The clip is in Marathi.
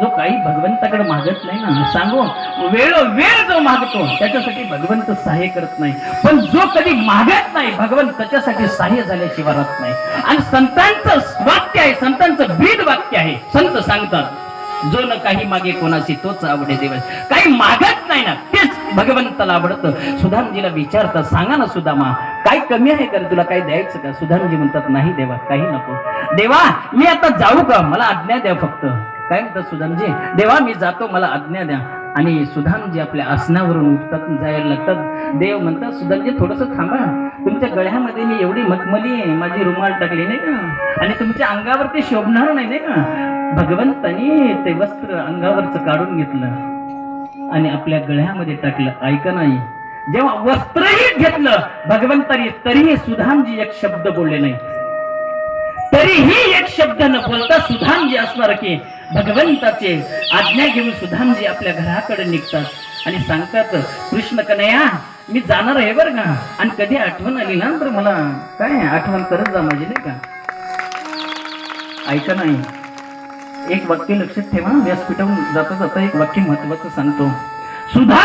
जो काही भगवंताकडे मागत नाही ना सांगू वेळ वेळ जो मागतो त्याच्यासाठी भगवंत सहाय्य करत नाही. पण जो कधी मागत नाही भगवंत त्याच्यासाठी सहाय्य झाल्याशिवाय राहत नाही. आणि संतांचं वाक्य आहे संतांचं ब्रीद वाक्य आहे. संत सांगतात जो न काही मागे कोणाशी तोच आवडे दिवस. काही मागत नाही ना तेच भगवंताला आवडतं. सुधामजीला विचारतात सांगा ना सुदामा काय कमी आहे का रे तुला काही द्यायचं का? सुधामजी म्हणतात नाही देवा काही नको. देवा मी आता जाऊ का? मला आज्ञा द्या फक्त. काय म्हणतात सुधामजी देवा मी जातो मला आज्ञा द्या. आणि सुधामजी आपल्या आसनावरून उठतात जायला लागतात. देव म्हणतात सुधामजी थोडस थांबा. तुमच्या गळ्यामध्ये मी एवढी मखमली माझी रुमाल टाकली नाही का? आणि तुमच्या अंगावर ते शोभणार नाही नाही का? भगवंतानी ते वस्त्र अंगावरच काढून घेतलं आणि आपल्या गळ्यामध्ये टाकलं. ऐका नाही. जेव्हा वस्त्रही घेतलं भगवंतानी तरीही सुधामजी एक शब्द बोलले नाही. तरीही एक शब्द न बोलता सुधामजी असणार की भगवंताचे आज्ञा घेऊन सुधामजी आपल्या घराकडे निघतात आणि सांगतात कृष्ण कन्हया मी जाणार आहे बरं का? आणि कधी आठवण आली ना तर मला? काय आठवण करत जा माझी नाही का? ऐका नाही. एक वाक्य लक्षात ठेवा. व्यासपीठावरून जाता जाता एक वाक्य महत्वाचं सांगतो. सुधा